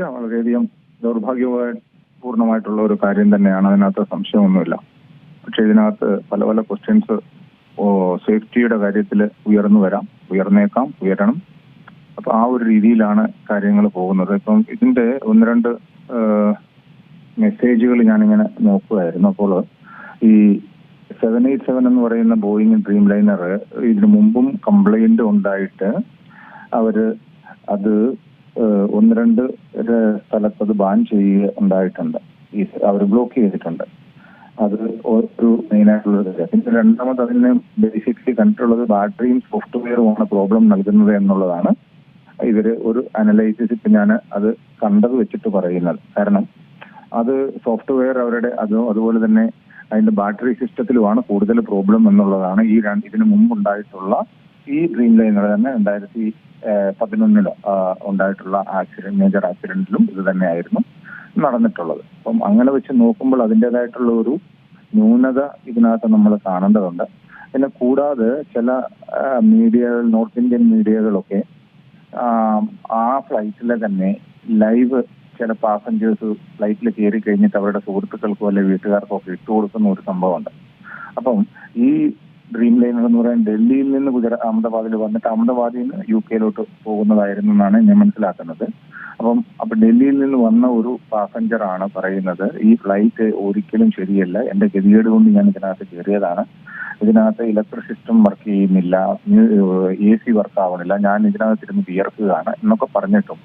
വളരെയധികം ദൗർഭാഗ്യമായി പൂർണമായിട്ടുള്ള ഒരു കാര്യം തന്നെയാണ്. അതിനകത്ത് സംശയമൊന്നുമില്ല. പക്ഷെ ഇതിനകത്ത് പല പല ക്വസ്റ്റ്യൻസ് സേഫ്റ്റിയുടെ കാര്യത്തിൽ ഉയർന്നു വരാം. ഉയർന്നേക്കാം ഉയരണം. അപ്പൊ ആ ഒരു രീതിയിലാണ് കാര്യങ്ങൾ പോകുന്നത്. ഇപ്പം ഇതിന്റെ ഒന്ന് രണ്ട് മെസ്സേജുകൾ ഞാനിങ്ങനെ നോക്കുകയായിരുന്നു അപ്പോൾ ഈ സെവൻ എയ്റ്റ് സെവൻ എന്ന് പറയുന്ന ബോയിങ് ഡ്രീം ലൈനർ ഇതിനു മുമ്പും കംപ്ലൈന്റ് ഉണ്ടായിട്ട് അവർ അത് ഒന്ന് രണ്ട് സ്ഥലത്ത് അത് ബാൻ ചെയ്യുക ഉണ്ടായിട്ടുണ്ട്. ഈ അവർ ബ്ലോക്ക് ചെയ്തിട്ടുണ്ട്. അത് ഒരു മെയിൻ ആയിട്ടുള്ള. പിന്നെ രണ്ടാമത് അതിന് ബേസിക്കലി കണ്ടിട്ടുള്ളത് ബാറ്ററിയും സോഫ്റ്റ്വെയറും ആണ് പ്രോബ്ലം നൽകുന്നത് എന്നുള്ളതാണ്. ഇവർ ഒരു അനലൈസിസ് ഇപ്പൊ ഞാൻ അത് കണ്ടത് വെച്ചിട്ട് പറയുന്നത്. കാരണം അത് സോഫ്റ്റ്വെയർ അവരുടെ അത് അതുപോലെ തന്നെ അതിന്റെ ബാറ്ററി സിസ്റ്റത്തിലുമാണ് കൂടുതൽ പ്രോബ്ലം എന്നുള്ളതാണ് ഈ ഇതിനു മുമ്പുണ്ടായിട്ടുള്ള ഈ ഡ്രീം ലൈനർ തന്നെ രണ്ടായിരത്തി പതിനൊന്നിൽ ഉണ്ടായിട്ടുള്ള ആക്സിഡന്റ് മേജർ ആക്സിഡന്റിലും ഇത് തന്നെയായിരുന്നു നടന്നിട്ടുള്ളത്. അപ്പം അങ്ങനെ വെച്ച് നോക്കുമ്പോൾ അതിന്റെതായിട്ടുള്ള ഒരു ന്യൂനത ഇതിനകത്ത് നമ്മൾ കാണേണ്ടതുണ്ട്. പിന്നെ കൂടാതെ ചില മീഡിയകൾ നോർത്ത് ഇന്ത്യൻ മീഡിയകളൊക്കെ ആ, ഫ്ലൈറ്റിലെ തന്നെ ലൈവ് ചില പാസഞ്ചേഴ്സ് ഫ്ലൈറ്റിൽ കയറി കഴിഞ്ഞിട്ട് അവരുടെ സുഹൃത്തുക്കൾക്കോ അല്ലെങ്കിൽ വീട്ടുകാർക്കോ ഒക്കെ ഇട്ടു കൊടുക്കുന്ന ഒരു സംഭവമുണ്ട്. അപ്പം ഈ ഡ്രീം ലൈനർ എന്ന് പറയാൻ ഡൽഹിയിൽ നിന്ന് ഗുജറാത്ത് അഹമ്മദാബാദിൽ വന്നിട്ട് അഹമ്മദാബാദിൽ നിന്ന് യു കെയിലോട്ട് പോകുന്നതായിരുന്നു എന്നാണ് ഞാൻ മനസ്സിലാക്കുന്നത്. അപ്പം അപ്പൊ ഡൽഹിയിൽ നിന്ന് വന്ന ഒരു പാസഞ്ചർ ആണ് പറയുന്നത് ഈ ഫ്ലൈറ്റ് ഒരിക്കലും ശരിയല്ല. എന്റെ ഗതികേട് കൊണ്ട് ഞാൻ ഇതിനകത്ത് കയറിയതാണ്. ഇതിനകത്ത് ഇലക്ട്രിക് സിസ്റ്റം വർക്ക് ചെയ്യുന്നില്ല എ സി വർക്ക് ആവണില്ല. ഞാൻ ഇതിനകത്തിരുന്ന് വിയർക്കുകയാണ് എന്നൊക്കെ പറഞ്ഞിട്ടും.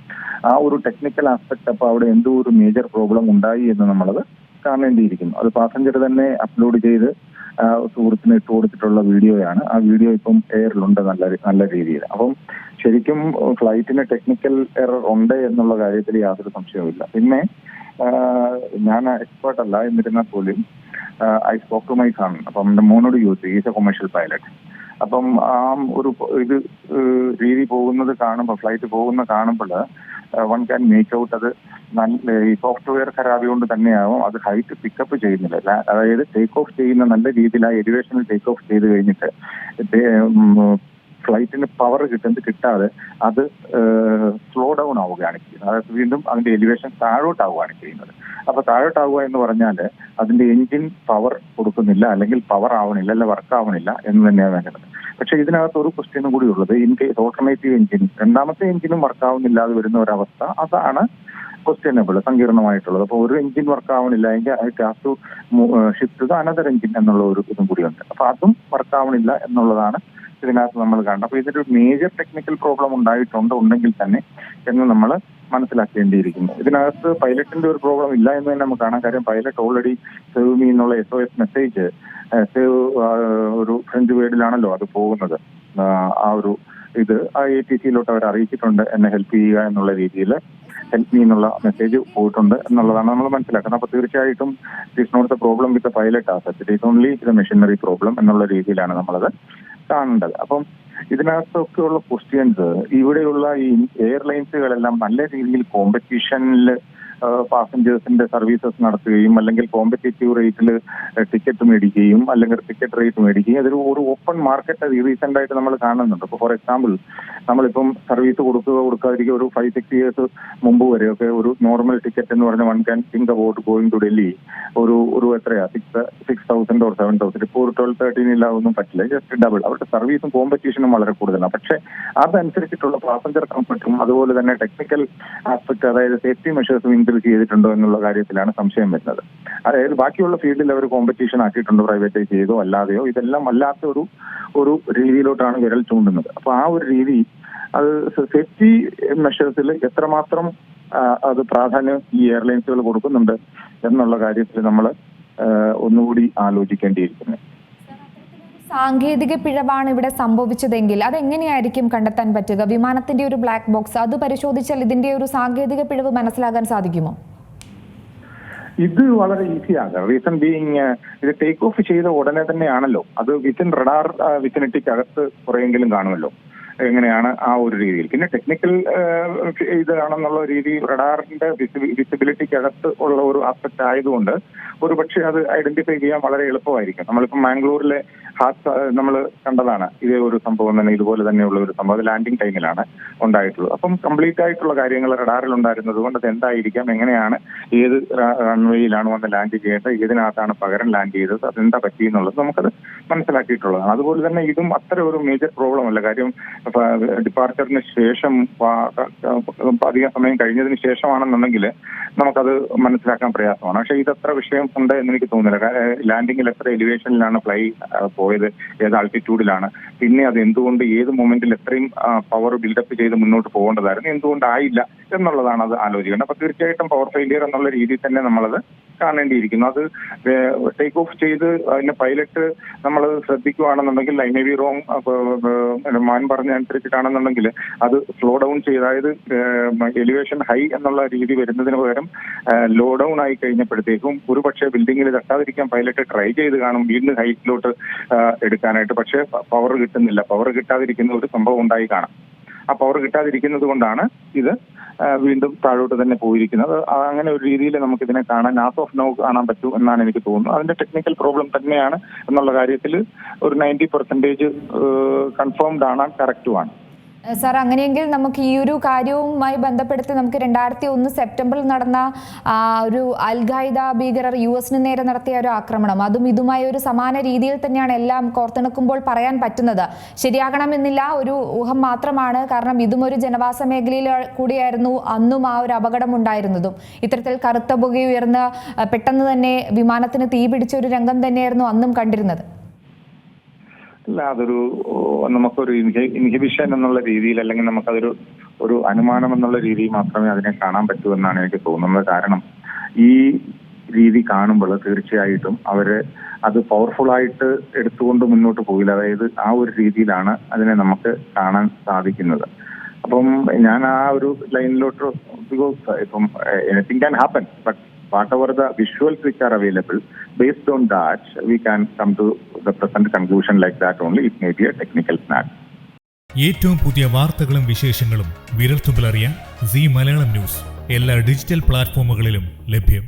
ആ ഒരു ടെക്നിക്കൽ ആസ്പെക്ട് അപ്പൊ അവിടെ എന്തോ ഒരു മേജർ പ്രോബ്ലം ഉണ്ടായി എന്ന് നമ്മളത് കാണേണ്ടിയിരിക്കുന്നു അത് പാസഞ്ചർ തന്നെ അപ്ലോഡ് ചെയ്ത് സുഹൃത്തിന് ഇട്ട് കൊടുത്തിട്ടുള്ള വീഡിയോയാണ്. ആ വീഡിയോ ഇപ്പം എയറിലുണ്ട് നല്ല നല്ല രീതിയിൽ. അപ്പം ശരിക്കും ഫ്ലൈറ്റിന് ടെക്നിക്കൽ എറർ ഉണ്ട് എന്നുള്ള കാര്യത്തിൽ യാതൊരു സംശയവുമില്ല പിന്നെ ഞാൻ എക്സ്പേർട്ട് അല്ല എന്നിരുന്നാൽ പോലും I spoke to my son. അപ്പം എന്റെ മോനോട് ചോദിച്ചു ഈസ് എ കൊമേഴ്ഷ്യൽ പൈലറ്റ് അപ്പം ആ ഒരു ഇത് രീതി പോകുന്നത് കാണുമ്പോൾ ഫ്ലൈറ്റ് പോകുന്ന കാണുമ്പോൾ വൺ ക്യാൻ മേക്ക് ഔട്ട് അത് നല്ല ഈ സോഫ്റ്റ്വെയർ ഖരാബി കൊണ്ട് തന്നെയാവും അത് ഹൈറ്റ് പിക്കപ്പ് ചെയ്യുന്നില്ല അതായത് ടേക്ക് ഓഫ് ചെയ്യുന്ന നല്ല രീതിയിൽ ആ എലിവേഷനിൽ ടേക്ക് ഓഫ് ചെയ്ത് കഴിഞ്ഞിട്ട് ഫ്ലൈറ്റിന് പവർ കിട്ടുന്നത് കിട്ടാതെ അത് സ്ലോ ഡൗൺ ആവുകയാണ് ചെയ്യുന്നത്. അതായത് വീണ്ടും അതിന്റെ എലിവേഷൻ താഴോട്ടാവുകയാണ് ചെയ്യുന്നത്. അപ്പൊ താഴോട്ടാവുക എന്ന് പറഞ്ഞാൽ അതിന്റെ എഞ്ചിൻ പവർ കൊടുക്കുന്നില്ല അല്ലെങ്കിൽ പവർ ആവണില്ല അല്ല വർക്ക് ആവണില്ല എന്ന് തന്നെയാണ് വേണ്ടത്. പക്ഷെ ഇതിനകത്ത് ഒരു ക്വസ്റ്റ്യനും കൂടി ഉള്ളത്. ഇൻ കേസ് ഓൾട്ടർനേറ്റീവ് എഞ്ചിൻ രണ്ടാമത്തെ എഞ്ചിനും വർക്ക് ആവുന്നില്ലാതെ വരുന്ന ഒരവസ്ഥ. അതാണ് ക്വസ്റ്റ്യനബിൾ സങ്കീർണമായിട്ടുള്ളത്. അപ്പോൾ ഒരു എഞ്ചിൻ വർക്ക് ആവണില്ല. എങ്കിൽ ടു ഷിഫ്റ്റ് അനദർ എഞ്ചിൻ എന്നുള്ള ഒരു ഇതും കൂടിയുണ്ട് അപ്പൊ അതും വർക്ക് ആവണില്ല എന്നുള്ളതാണ് ഇതിനകത്ത് നമ്മൾ കാണുന്നത് അപ്പൊ ഇതിന്റെ ഒരു മേജർ ടെക്നിക്കൽ പ്രോബ്ലം ഉണ്ടായിട്ടുണ്ട് ഉണ്ടെങ്കിൽ തന്നെ എന്ന് നമ്മൾ മനസ്സിലാക്കേണ്ടിയിരിക്കുന്നു. ഇതിനകത്ത് പൈലറ്റിന്റെ ഒരു പ്രോബ്ലം ഇല്ല എന്ന് തന്നെ നമുക്ക് കാണാൻ കാര്യം. പൈലറ്റ് ഓൾറെഡി സെർവ് മീ എന്നുള്ള എസ് ഒ എസ് മെസ്സേജ് ഒരു ഫ്രഞ്ച് വേർഡിലാണല്ലോ അത് പോകുന്നത്. ആ, ഒരു ഇത് ആ എ ടി സിയിലോട്ട് അവർ അറിയിച്ചിട്ടുണ്ട് എന്നെ ഹെൽപ്പ് ചെയ്യുക എന്നുള്ള രീതിയിൽ ഹെൽപ്പ് മീ എന്നുള്ള മെസ്സേജ് പോയിട്ടുണ്ട് എന്നുള്ളതാണ് നമ്മൾ മനസ്സിലാക്കുന്നത്. അപ്പൊ തീർച്ചയായിട്ടും it not the problem with pilot. As it it is only the machinery problem എന്നുള്ള രീതിയിലാണ് നമ്മളത് കാണേണ്ടത്. അപ്പം ഇതിനകത്തൊക്കെയുള്ള ക്വസ്റ്റ്യൻസ് ഇവിടെയുള്ള ഈ എയർലൈൻസുകളെല്ലാം നല്ല രീതിയിൽ കോമ്പറ്റീഷനിൽ പാസഞ്ചേഴ്സിന്റെ സർവീസസ് നടത്തുകയും അല്ലെങ്കിൽ കോമ്പറ്റേറ്റീവ് റേറ്റിൽ ടിക്കറ്റ് മേടിക്കുകയും അല്ലെങ്കിൽ ടിക്കറ്റ് റേറ്റ് മേടിക്കുകയും അതൊരു ഒരു ഓപ്പൺ മാർക്കറ്റ് റീസെന്റ് ആയിട്ട് നമ്മൾ കാണുന്നുണ്ട്. ഇപ്പോൾ ഫോർ എക്സാമ്പിൾ നമ്മളിപ്പം സർവീസ് കൊടുക്കുക കൊടുക്കാതിരിക്കുക ഒരു ഫൈവ് സിക്സ് ഇയേഴ്സ് മുമ്പ് വരെയൊക്കെ ഒരു നോർമൽ ടിക്കറ്റ് എന്ന് പറഞ്ഞ one can think about going to Delhi ഒരു ഒരു എത്രയാ? Six six thousand or seven thousand ഇപ്പോൾ ഒരു ട്വൽവ് തേർട്ടീൻ ഇല്ലാതൊന്നും പറ്റില്ല. ജസ്റ്റ് ഡബിൾ അവരുടെ സർവീസും കോമ്പറ്റീഷനും വളരെ കൂടുതലാണ്. പക്ഷെ അതനുസരിച്ചിട്ടുള്ള പാസഞ്ചർ കംഫർട്ടും അതുപോലെ തന്നെ ടെക്നിക്കൽ ആസ്പെക്ട് അതായത് സേഫ്റ്റി മെഷേഴ്സും ഇൻക്രീസ് ചെയ്തിട്ടുണ്ടോ എന്നുള്ള കാര്യത്തിലാണ് സംശയം വരുന്നത്. അതായത് ബാക്കിയുള്ള ഫീൽഡിൽ അവർ കോമ്പറ്റീഷൻ ആക്കിയിട്ടുണ്ടോ പ്രൈവറ്റൈസ് ചെയ്തോ അല്ലാതെയോ ഇതെല്ലാം അല്ലാത്ത ഒരു ഒരു രീതിയിലോട്ടാണ് വിരൽ ചൂണ്ടുന്നത്. അപ്പൊ ആ ഒരു രീതി അത് സേഫ്റ്റി മെഷേഴ്സിൽ എത്രമാത്രം അത് പ്രാധാന്യം ഈ എയർലൈൻസുകൾ കൊടുക്കുന്നുണ്ട് എന്നുള്ള കാര്യത്തിൽ നമ്മൾ ഒന്നുകൂടി ആലോചിക്കേണ്ടിയിരിക്കുന്നു. സാങ്കേതിക പിഴവാണ് ഇവിടെ സംഭവിച്ചതെങ്കിൽ അതെങ്ങനെയായിരിക്കും കണ്ടെത്താൻ പറ്റുക? വിമാനത്തിന്റെ ഒരു ബ്ലാക്ക് ബോക്സ് അത് പരിശോധിച്ചാൽ ഇതിന്റെ ഒരു സാങ്കേതിക പിഴവ് മനസ്സിലാക്കാൻ സാധിക്കുമോ? ഇത് വളരെ ഈസിയാണ്. റീസൺ ബീയിങ് ഇത് ടേക്ക് ഓഫ് ചെയ്ത ഉടനെ തന്നെയാണല്ലോ. അത് വിത്തിൻ റഡാർ വിത്തിനിട്ടിക്കകത്ത് കുറെയെങ്കിലും കാണുമല്ലോ. എങ്ങനെയാണ് ആ ഒരു രീതിയിൽ. പിന്നെ ടെക്നിക്കൽ ഇതാണെന്നുള്ള രീതി റഡാറിന്റെ വിസിബിലിറ്റിക്കകത്ത് ഉള്ള ഒരു ആസ്പെക്ട് ആയതുകൊണ്ട് ഒരു പക്ഷേ അത് ഐഡന്റിഫൈ ചെയ്യാൻ വളരെ എളുപ്പമായിരിക്കും. നമ്മളിപ്പോൾ മാംഗ്ലൂരിലെ ഹാസ് നമ്മൾ കണ്ടതാണ്. ഇതേ ഒരു സംഭവം തന്നെ ഇതുപോലെ തന്നെയുള്ള ഒരു സംഭവം. അത് ലാൻഡിംഗ് ടൈമിലാണ് ഉണ്ടായിട്ടുള്ളത്. അപ്പം കംപ്ലീറ്റ് ആയിട്ടുള്ള കാര്യങ്ങൾ റഡാറിൽ ഉണ്ടായിരുന്നത് കൊണ്ട് അത് എന്തായിരിക്കാം എങ്ങനെയാണ് ഏത് റൺവേയിലാണ് വന്ന് ലാൻഡ് ചെയ്യേണ്ടത് ഏതിനകത്താണ് പകരം ലാൻഡ് ചെയ്തത് അതെന്താ പറ്റിയെന്നുള്ളത് നമുക്കത് മനസ്സിലാക്കിയിട്ടുള്ളതാണ്. അതുപോലെ തന്നെ ഇതും അത്ര ഒരു മേജർ പ്രോബ്ലം അല്ല. കാര്യം ഡിപ്പാർച്ചറിന് ശേഷം അധികം സമയം കഴിഞ്ഞതിന് ശേഷമാണെന്നുണ്ടെങ്കിൽ നമുക്കത് മനസ്സിലാക്കാൻ പ്രയാസമാണ്. പക്ഷേ ഇതത്ര വിഷയം ഉണ്ട് എന്ന് എനിക്ക് തോന്നുന്നില്ല. ലാൻഡിങ്ങിൽ എത്ര എലിവേഷനിലാണ് ഫ്ലൈ പോയത് ഏത് ആൾട്ടിറ്റ്യൂഡിലാണ് പിന്നെ അത് എന്തുകൊണ്ട് ഏത് മൊമെന്റിൽ എത്രയും പവർ ബിൽഡപ്പ് ചെയ്ത് മുന്നോട്ട് പോകേണ്ടതായിരുന്നു എന്തുകൊണ്ടായില്ല എന്നുള്ളതാണ് അത് ആലോചിക്കേണ്ടത്. അപ്പൊ തീർച്ചയായിട്ടും പവർ ഫെയിലിയർ എന്നുള്ള രീതിയിൽ തന്നെ നമ്മളത് കാണേണ്ടിയിരിക്കുന്നു. അത് ടേക്ക് ഓഫ് ചെയ്ത് അതിന്റെ പൈലറ്റ് നമ്മൾ ശ്രദ്ധിക്കുകയാണെന്നുണ്ടെങ്കിൽ ഐ മേ റോങ് മാൻ പറഞ്ഞ അനുസരിച്ചിട്ടാണെന്നുണ്ടെങ്കിൽ അത് സ്ലോ ഡൗൺ ചെയ്ത് അതായത് എലിവേഷൻ ഹൈ എന്നുള്ള രീതി വരുന്നതിന് പകരം ലോ ഡൗൺ ആയി കഴിഞ്ഞപ്പോഴത്തേക്കും ഒരു പക്ഷേ ബിൽഡിങ്ങിൽ തട്ടാതിരിക്കാൻ പൈലറ്റ് ട്രൈ ചെയ്ത് കാണും വീണ്ടും ഹൈറ്റിലോട്ട് എടുക്കാനായിട്ട്. പക്ഷേ പവർ കിട്ടുന്നില്ല. പവർ കിട്ടാതിരിക്കുന്ന ഒരു സംഭവം ഉണ്ടായി കാണാം. ആ പവർ കിട്ടാതിരിക്കുന്നത് കൊണ്ടാണ് ഇത് വീണ്ടും താഴോട്ട് തന്നെ പോയിരിക്കുന്നത്. അങ്ങനെ ഒരു രീതിയിൽ നമുക്ക് ഇതിനെ കാണാൻ ആസ് ഓഫ് നോ കാണാൻ പറ്റൂ എന്നാണ് എനിക്ക് തോന്നുന്നത്. അതിന്റെ ടെക്നിക്കൽ പ്രോബ്ലം തന്നെയാണ് എന്നുള്ള കാര്യത്തിൽ ഒരു നയന്റി പെർസെന്റേജ് കൺഫേംഡ് ആണ് കറക്റ്റുമാണ് സാർ അങ്ങനെയെങ്കിൽ നമുക്ക് ഈ ഒരു കാര്യവുമായി ബന്ധപ്പെടുത്തി നമുക്ക് രണ്ടായിരത്തി ഒന്ന് സെപ്റ്റംബറിൽ നടന്ന ഒരു അൽഖായ്ദ ഭീകരർ യു എസിന് നേരെ നടത്തിയ ഒരു ആക്രമണം. അതും ഇതുമായി ഒരു സമാന രീതിയിൽ തന്നെയാണ് എല്ലാം കോർത്തിണക്കുമ്പോൾ പറയാൻ പറ്റുന്നത്. ശരിയാകണമെന്നില്ല ഒരു ഊഹം മാത്രമാണ്. കാരണം ഇതും ഒരു ജനവാസ മേഖലയിൽ കൂടിയായിരുന്നു അന്നും ആ ഒരു അപകടം ഉണ്ടായിരുന്നതും. ഇത്തരത്തിൽ കറുത്ത പുകയുയർന്ന് പെട്ടെന്ന് തന്നെ വിമാനത്തിന് തീ പിടിച്ച ഒരു രംഗം തന്നെയായിരുന്നു അന്നും കണ്ടിരുന്നത്. അല്ല അതൊരു നമുക്കൊരു ഇൻഹിബിഷൻ എന്നുള്ള രീതിയിൽ അല്ലെങ്കിൽ നമുക്കതൊരു ഒരു അനുമാനം എന്നുള്ള രീതിയിൽ മാത്രമേ അതിനെ കാണാൻ പറ്റൂ എന്നാണ് എനിക്ക് തോന്നുന്നത്. കാരണം ഈ രീതി കാണുമ്പോൾ തീർച്ചയായിട്ടും അവർ അത് പവർഫുൾ ആയിട്ട് എടുത്തുകൊണ്ട് മുന്നോട്ട് പോയില്ല. അതായത് ആ ഒരു രീതിയിലാണ് അതിനെ നമുക്ക് കാണാൻ സാധിക്കുന്നത്. അപ്പം ഞാൻ ആ ഒരു ലൈനിലോട്ട് ബിക്കോസ് ഇപ്പം anything can happen but what are the visuals which are available based on that, we can come to the present conclusion like that only. It may be a technical snag. ഏറ്റവും പുതിയ വാർത്തകളും വിശേഷങ്ങളും വിരൽത്തുമ്പിലറിയാൻ Zee Malayalam news എല്ലാ digital പ്ലാറ്റ്ഫോമുകളിലും ലഭ്യം